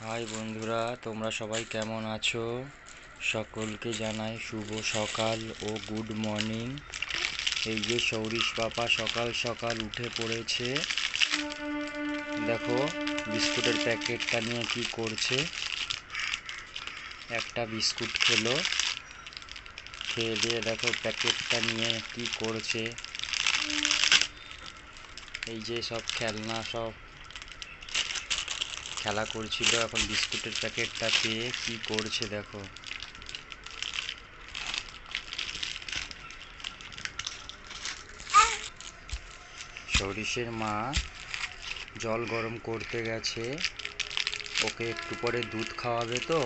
High বন্ধুরা, তোমরা সবাই কেমন আছো? সকলকে জানাই শুভ সকাল ও গুড মর্নিং। এই যে সৌরিশ পাপা সকাল সকাল উঠে পড়েছে। দেখো, বিস্কুটের প্যাকেটটা নিয়ে কি করছে। একটা বিস্কুট খেলো। খেয়ে দিয়ে দেখো প্যাকেটটা নিয়ে কি করছে। এই যে সব খেলনা সব খেলা করছিল, এখন বিস্কুটের প্যাকেটটা পেয়ে কি করছে দেখো। সরিষের মা জল গরম করতে গেছে, ওকে একটু পরে দুধ খাওয়াবে তো।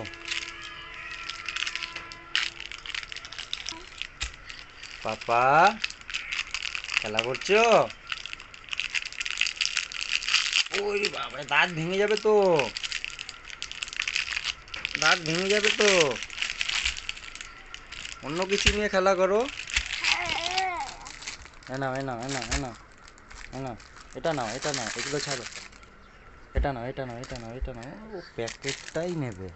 পাপা, খেলা করছ? ওই দাঁত ভেঙে যাবে তো। দাঁত ভেঙে যাবে তো। অন্য কিছু নিয়ে খেলা করো। হ্যাঁ না এ না হ্যাঁ না হ্যাঁ না হ্যাঁ না এটা নাও এটা নাও, এগুলো ছাড়ো। এটা নাও এটা নাও এটা নাও এটা নাও, ও প্যাকেটটাই নেবে।